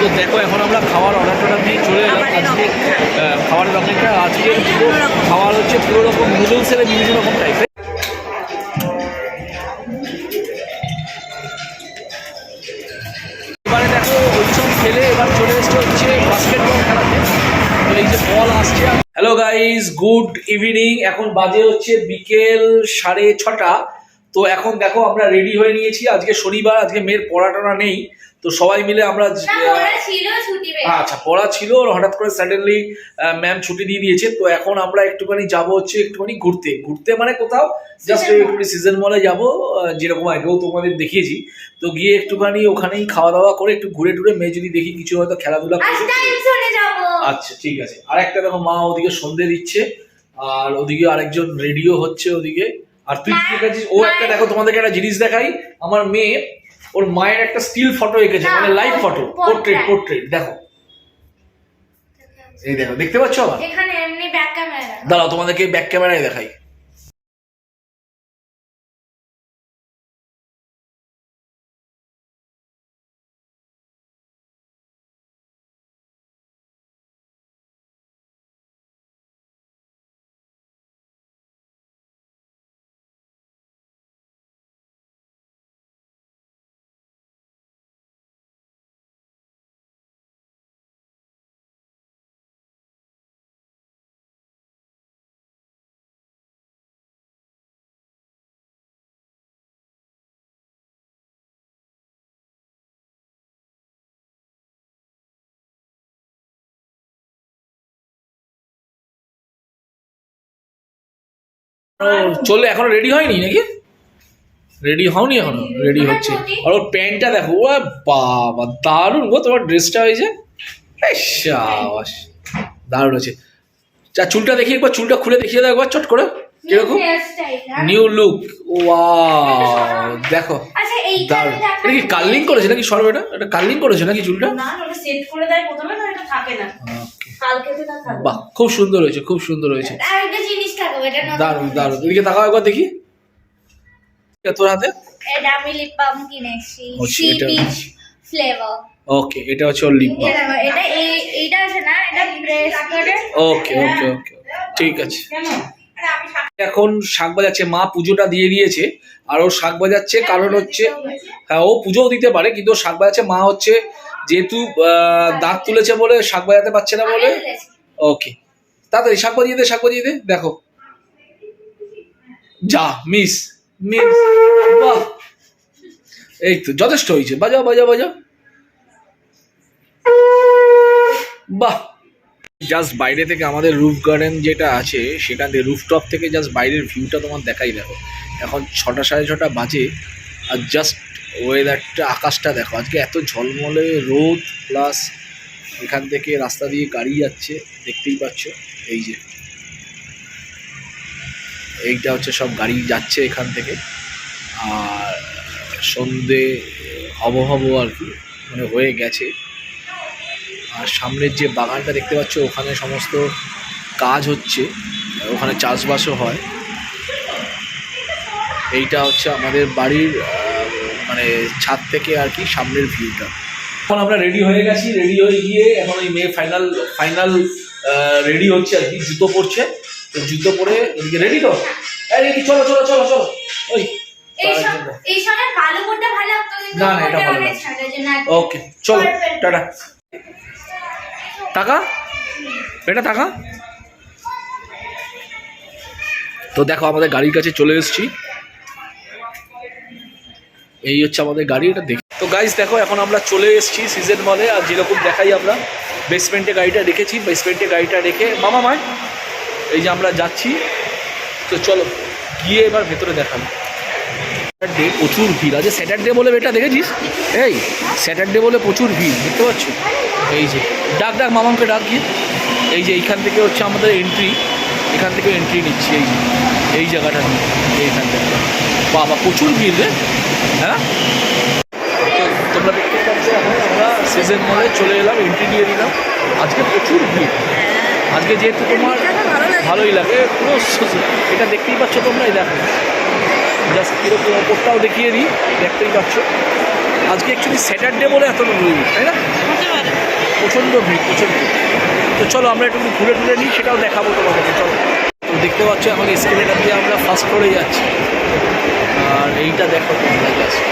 তো দেখো এখন আমরা খাওয়ার অর্ডার টর্ডার দিয়ে চলে এলাম। আজকে খাবারের অপেক্ষা আজকে খাওয়ার হচ্ছে পুরো রকম নুডলসের বিভিন্ন রকম টাইপের এবারে দেখো ওইসব খেলে এবার চলে এসছে হচ্ছে বাস্কেটবল খেলাতে এই যে বল আসছে। হ্যালো গাইজ গুড ইভিনিং এখন বাজে হচ্ছে বিকেল সাড়ে ছটা। তো এখন দেখো আমরা রেডি হয়ে নিয়েছি। আজকে শনিবার আজকে মেয়ের পড়াটনা নেই। তো সবাই মিলে আমরা আচ্ছা পড়া ছিল হঠাৎ করে সাডেনলি ম্যাম ছুটি দিয়ে দিয়েছে। তো এখন আমরা একটুখানি যাব হচ্ছে একটুখানি ঘুরতে। ঘুরতে মানে কোথাও? Just Season mall. একটু সিজন মলে যাব যেরকম আগেও তোমাদের দেখিয়েছি। তো গিয়ে একটুখানি ওখানেই খাওয়া দাওয়া করে একটু ঘুরে টুরে মেয়ে যদি দেখি কিছু হয়তো খেলাধুলা আচ্ছা ঠিক আছে। আর একটা দেখো মা ওদিকে সন্ধে দিচ্ছে আর ওদিকে আরেকজন রেডিও হচ্ছে ওদিকে। আর তুই কি ও একটা দেখো তোমাদেরকে একটা জিনিস দেখাই। আমার মেয়ে ওর মায়ের একটা স্টিল ফটো এঁকেছে মানে লাইভ ফটো পোর্ট্রেট পোর্ট্রেট দেখো। এই দেখো দেখতে পাচ্ছ আবার? এখানে এমনি ব্যাক ক্যামেরা দাঁড়াও তোমাদেরকে ব্যাক ক্যামেরায় দেখাই। চলে এখনও রেডি হয়নি নাকি? রেডি হওনি এখনও? রেডি হচ্ছে। আর ওর প্যান্টটা দেখো ও বাবা দারুণ গো তোমার ড্রেসটা হয়েছে সাবাস দারুণ হয়েছে। যা চুলটা দেখি একবার চুলটা খুলে দেখিয়ে দাও একবার চট করে। কীরকম? নিউ লুক ওয়াও দেখো আচ্ছা দারুণ। এটা কি কার্লিং করেছে নাকি সর্ব এটা এটা কার্লিং করেছে নাকি চুলটা? না ওটা সেট করে দেয় প্রথমে এটা থাকে না। বাহ খুব সুন্দর হয়েছে খুব সুন্দর হয়েছে। দারুণ দারুণ। এদিকে তাকাও একবার দেখি। তোর হাতে? এটা আমি লিপ বাম কিনেছি সি বিচ ফ্লেভার ওকে এটা হচ্ছে ওর লিপ বাম এটা এটা এইটা আছে না? এটা প্রেস করে। ওকে ওকে ওকে ঠিক আছে। এখন শাক বাজাচ্ছে মা পুজোটা দিয়ে দিয়েছে আর ও শাক বাজাচ্ছে কারণ হচ্ছে হ্যাঁ ও পুজোও দিতে পারে কিন্তু শাক বাজাচ্ছে মা হচ্ছে যেহেতু দাঁত তুলেছে বলে শাক বাজাতে পারছে না বলে? ওকে তাড়াতাড়ি শাক বাজিয়ে দে শাক বাজিয়ে দে দেখো। যা মিস মিস বাহ। এই তো যথেষ্ট হয়েছে। বাজাও বাজাও বাজাও। বাহ। জাস্ট বাইরে থেকে আমাদের রুফ গার্ডেন যেটা আছে সেখান থেকে রুফটপ থেকে জাস্ট বাইরের ভিউটা তোমার দেখাই দেখো। এখন ছটা সাড়ে ছটা বাজে আর জাস্ট ওয়েদারটা আকাশটা দেখো, আজকে এত ঝলমলে রোদ প্লাস এখান থেকে রাস্তা দিয়ে গাড়ি যাচ্ছে, দেখতেই পাচ্ছ, এই যে। এইটা হচ্ছে সব গাড়ি যাচ্ছে এখান থেকে। আর সন্ধে হব আর কি মানে হয়ে গেছে। আর সামনের যে বাগানটা দেখতে পাচ্ছ, ওখানে সমস্ত কাজ হচ্ছে, ওখানে চাষবাসও হয়। এইটা হচ্ছে আমাদের বাড়ির মানে ছাদ থেকে আর কি সামনের ভিউটা এখন আমরা রেডি হয়ে গেছি রেডি হয়ে গিয়ে এখন ওই মেয়ে ফাইনাল ফাইনাল রেডি হচ্ছে আর কি জুতো পরছে। তো জুতো পরে ওদিকে রেডি তো? এই রেডি চলো চলো চলো চলো। ওই না, না, এটা ভালো ওকে চলো টাটা। টাকা? এটা টাকা? তো দেখো আমাদের গাড়ির কাছে চলে এসেছি। এই হচ্ছে আমাদের গাড়ি, এটা দেখি তো গাইজ দেখো, এখন আমরা চলে এসেছি সিজন মলে আর যেরকম দেখাই আমরা বেসমেন্টে গাড়িটা রেখেছি বেসমেন্টে গাড়িটা রেখে মামা মায় এই যে আমরা যাচ্ছি, তো চলো, গিয়ে এবার ভেতরে দেখাবো। স্যাটারডে প্রচুর ভিড় আছে স্যাটারডে বলে এটা দেখেছিস? এই স্যাটারডে বলে প্রচুর ভিড়, দেখতে পাচ্ছ? এই যে, ডাক ডাক, মামাকে ডাক গিয়ে। এই যে, এইখান থেকে হচ্ছে আমাদের এন্ট্রি এখান থেকে এন্ট্রি নিচ্ছি, এই এই জায়গাটা এইখান থেকে। বাবা, প্রচুর ভিড় রে। হ্যাঁ? তোমরা দেখতে পাচ্ছ, এখন আমরা সিজন মলে চলে এলাম এন্ট্রি নিয়ে নিলাম। আজকে প্রচুর ভিড়। আজকে যেহেতু তোমার ভালোই লাগে, পুরো এটা দেখতেই পাচ্ছ তোমরা, এই দেখো। জাস্ট কীরকম ওপরটাও দেখিয়ে দিই, দেখতেই পাচ্ছ। আজকে অ্যাকচুয়ালি স্যাটারডে বলে এত ভিড়, তাই না? প্রচণ্ড ভিড়, প্রচণ্ড তো চলো, আমরা একটু ঘুরে ঘুরে নিই, সেটাও দেখাবো তোমাদেরকে, চলো। দেখতে পাচ্ছ, এখন এসকেলেটার দিয়ে আমরা ফার্স্ট ফ্লোরে যাচ্ছি। আর এইটা দেখো তোমরা জাস্ট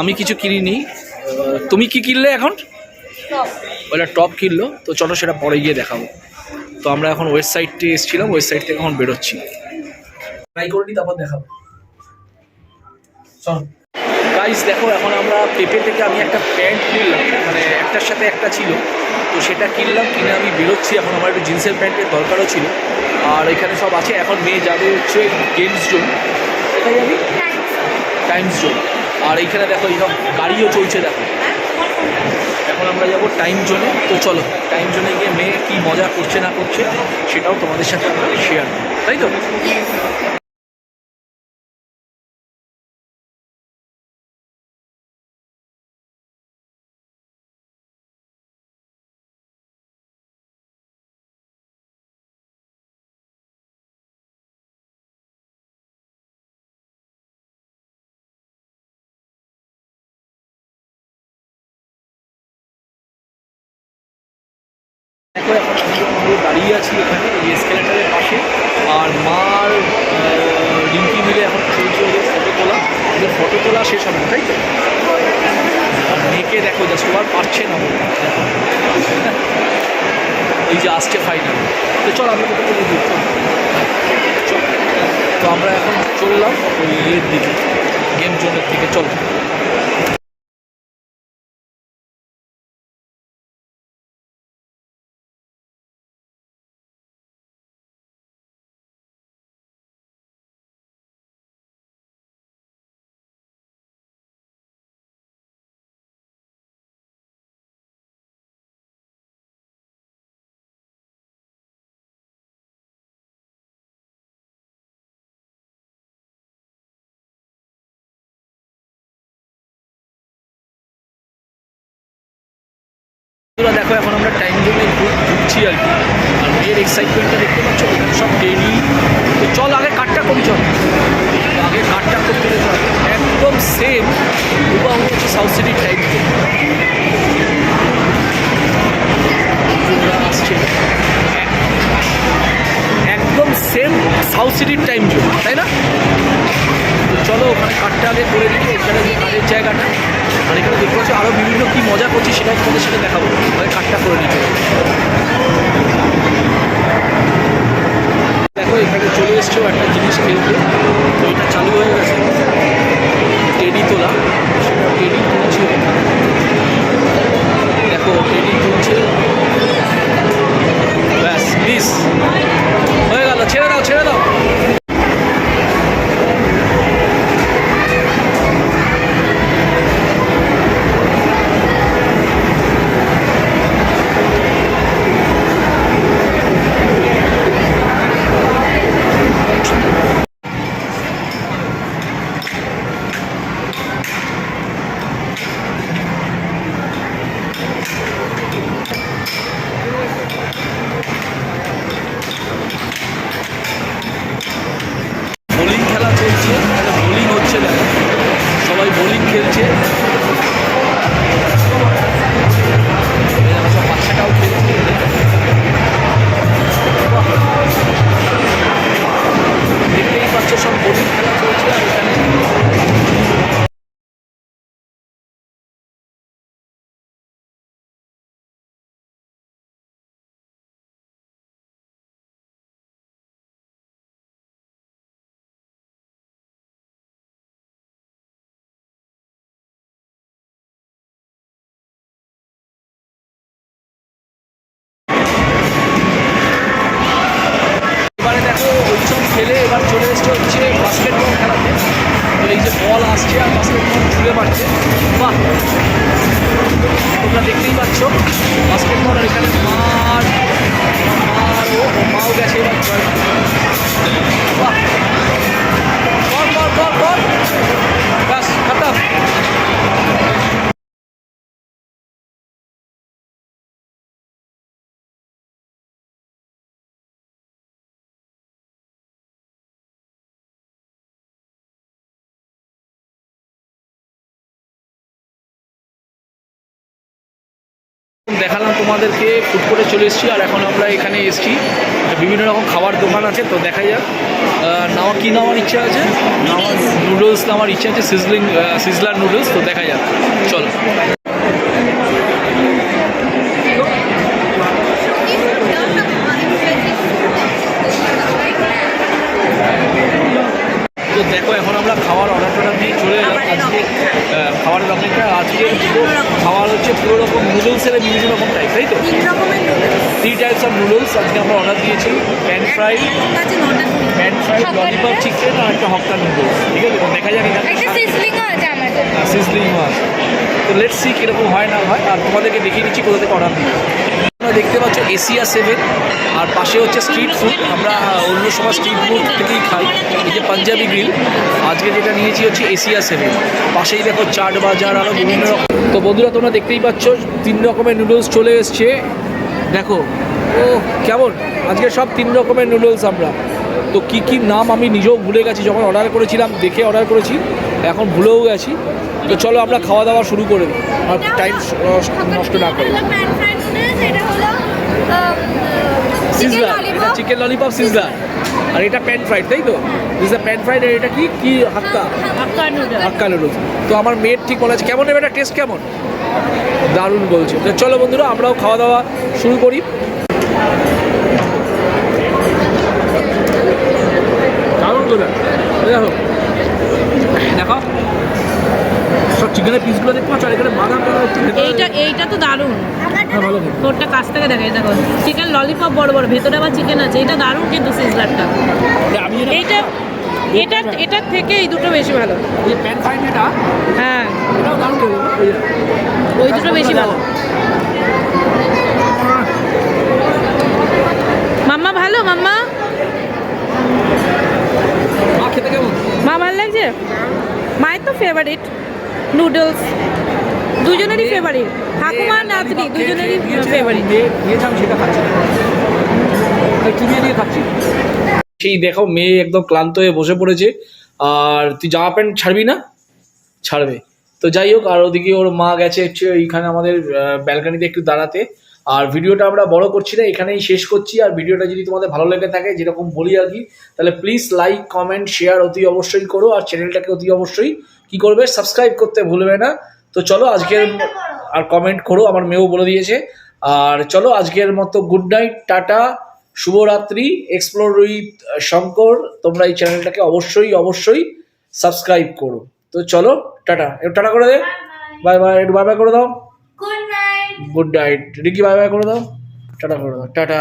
আমি কিছু কিনিনি। আহ, তুমি কি কিনলে এখন? ওটা টপ কিনলো। তো চলো সেটা পরে গিয়ে দেখাবো। তো আমরা এখন ওয়েস্ট সাইডটি এসেছিলাম। ওয়েবসাইট থেকে এখন বেরোচ্ছি। ট্রাই করে নি তারপর দেখাবো। চল। গাইস দেখো, এখন আমরা পেপে থেকে আমি একটা প্যান্ট কিনলাম মানে একটার সাথে একটা ছিল। তো সেটা কিনলাম, কিনে আমি বেরোচ্ছি। এখন আমার একটু জিন্সের প্যান্টের দরকারও ছিল। আর এখানে সব আছে। এখন মেয়ে যাবে হচ্ছে গেমস জোন কোথায় যাবি? টাইমস জোন আর এইখানে দেখো, এইসব গাড়িও চলছে, দেখো। এখন আমরা যাব টাইম জোনে তো চলো টাইম জোনে গিয়ে মেয়ে কী মজা করছে না করছে, সেটাও তোমাদের সাথে আমরা শেয়ার তাই তো? দাঁড়িয়ে আছি এখানে, এই এসকেলেটারের পাশে। আর মার রিঙ্কি মিলে এখন চলছে ওদের ফটো তোলা। ওদের ফটো তোলা শেষ হবে তাই তো? মেয়েকে দেখো যা সবার পারছে না। এই যে আসছে ফাইনাল তো চল, আমি তো আমরা এখন চললাম ওই ইয়ের দিকে। গেম জোনের দিকে, চলো। বন্ধুরা, দেখো, এখন আমরা টাইম জোনে ঘুরছি আর কি। আর মেয়ের এক্সাইটমেন্টটা দেখতে পাচ্ছ সব ডেলি তো চল, আগে কাটটা করি, চল। আগে কাটটা করতে হবে চল। একদম সেম হুবাহু হচ্ছে সাউথ সিটির টাইম আসছে একদম সেম সাউথ সিটির টাইম জোন তাই না? চলো, ওখানে কাঠটা আগে করে দিই ওখানে কাঠের জায়গাটা। আর এখানে দেখতে পাচ্ছি আরও বিভিন্ন কী মজা করছি সেটাও তোমাদের সাথে দেখাবো। ওখানে কাঠটা করে নিতে। দেখো, এখানে চলে এসছো একটা জিনিস খেলতে তো এটা চালু হয়ে গেছে। টেডি তোলা। সেটা টেডি তুলছে। দেখো, টেডি তুলছে। ব্যাস মিস এসছে হচ্ছে বাস্কেটবল খেলাতে। তো এই যে বল আসছে আর বাস্কেটবল ছুঁড়ে মারছে। বাহ! তোমরা দেখতেই পাচ্ছ বাস্কেটবল আর এখানে মার মারও মাও গেছে এবার। দেখালাম তোমাদেরকে ফুড করে চলে এসেছি আর এখন আমরা এখানে এসেছি। বিভিন্ন রকম খাবার দোকান আছে তো দেখা যাক। নাওয়া কী নেওয়ার ইচ্ছা আছে? নুডলস নেওয়ার ইচ্ছা আছে সিজলিং সিজলার নুডলস তো দেখা যাক। চলো। তো দেখো এখন আমরা খাওয়ার অর্ডার টর্ডার দিয়ে চলে এলাম। আজকে খাবারের রকমটা আজকে খাবার হচ্ছে পুরো রকম নুডলসের বিভিন্ন রকম টাইপ তাই তো? থ্রি টাইপস অফ নুডলস আজকে আমরা অর্ডার দিয়েছি। Pan fry pan fry lollipop chicken আর একটা হক্কা নুডলস ঠিক আছে তো দেখা যাক সিজলিং মাছ তো লেটস সি কীরকম হয় না হয়। আর তোমাদেরকে দেখিয়ে দিচ্ছি কোথা থেকে অর্ডার দিই দেখতে পাচ্ছ এশিয়া সেভেন আর পাশে হচ্ছে স্ট্রিট ফুড আমরা অন্য সময় স্ট্রিট ফুড থেকেই খাই। এই যে পাঞ্জাবি গ্রিল আজকে যেটা নিয়েছি হচ্ছে এশিয়া সেভেন পাশেই দেখো চাট বাজার আরও বিভিন্ন রকম। তো বন্ধুরা, তোমরা দেখতেই পাচ্ছ, তিন রকমের নুডলস চলে এসছে। দেখো, ও, কেমন? আজকে সব তিন রকমের নুডলস আমরা। তো কি কি নাম আমি নিজেও ভুলে গেছি, যখন অর্ডার করেছিলাম, দেখে অর্ডার করেছি, এখন ভুলেও গেছি। তো চলো আমরা খাওয়া দাওয়া শুরু করে আর টাইম নষ্ট না করি। নুডলস এটা হলো chicken lollipop chicken lollipop sizzler আর এটা প্যান ফ্রাইড তাই তো? দিস প্যান ফ্রাইড আর এটা কি? কি হাক্কা? হাক্কা। নুডল হাক্কা নুডলস তো আমার মেয়ের ঠিক বলা আছে। কেমন নেবে এটা? টেস্ট কেমন? দারুণ বলছে। তো চলো বন্ধুরা আমরাও খাওয়া দাওয়া শুরু করি। দারুণ করে দেখো। দেখো। চিকেনের পিসগুলো দেখতে পাচ্ছ আর এখানে বাদাম এইটা এইটা তো দারুণ। তোরটা কাছ থেকে দেখাই দেখো চিকেন ললিপপ বড় বড় ভেতরে আবার চিকেন আছে। এটা দারুণ কিন্তু সিজলারটা এইটা এটা এটার থেকে এই দুটো বেশি ভালো। হ্যাঁ। ওই দুটো বেশি ভালো। মাম্মা ভালো মাম্মা? মা খেতে কেমন? মা ভালো লাগছে? মায়ের তো ফেভারিট নুডলস দুজনেরই ফেভারিট ঠাকুমা নাতনি দুজনেরই ফেভারিট সেই দেখো মেয়ে একদম ক্লান্ত হয়ে বসে পড়েছে। আর তুই জামা প্যান্ট ছাড়বি না? ছাড়বে। তো যাই হোক আর ওদিকে ওর মা গেছে হচ্ছে এইখানে আমাদের ব্যালকানিতে একটু দাঁড়াতে। আর ভিডিওটা আমরা বড় করছি না এখানেই শেষ করছি। আর ভিডিওটা যদি তোমাদের ভালো লেগে থাকে যেরকম বলি আর কি তাহলে প্লিজ লাইক কমেন্ট শেয়ার অতি অবশ্যই করো। আর চ্যানেলটাকে অতি অবশ্যই কি করবে? সাবস্ক্রাইব করতে ভুলবে না। তো চলো আজকের আর কমেন্ট করো আমার মেয়েও বলে দিয়েছে। আর চলো আজকের মতো গুড নাইট টাটা শুভরাত্রি এক্সপ্লোর উইথ শঙ্কর। তোমরা এই চ্যানেলটাকে অবশ্যই অবশ্যই সাবস্ক্রাইব করো। তো চলো টাটা। একটু টাটা করে দে। বাই বাই একটু বাই বাই করে দাও। Good night good night Ricky bye bye করে দাও। টাটা করে দাও। টাটা।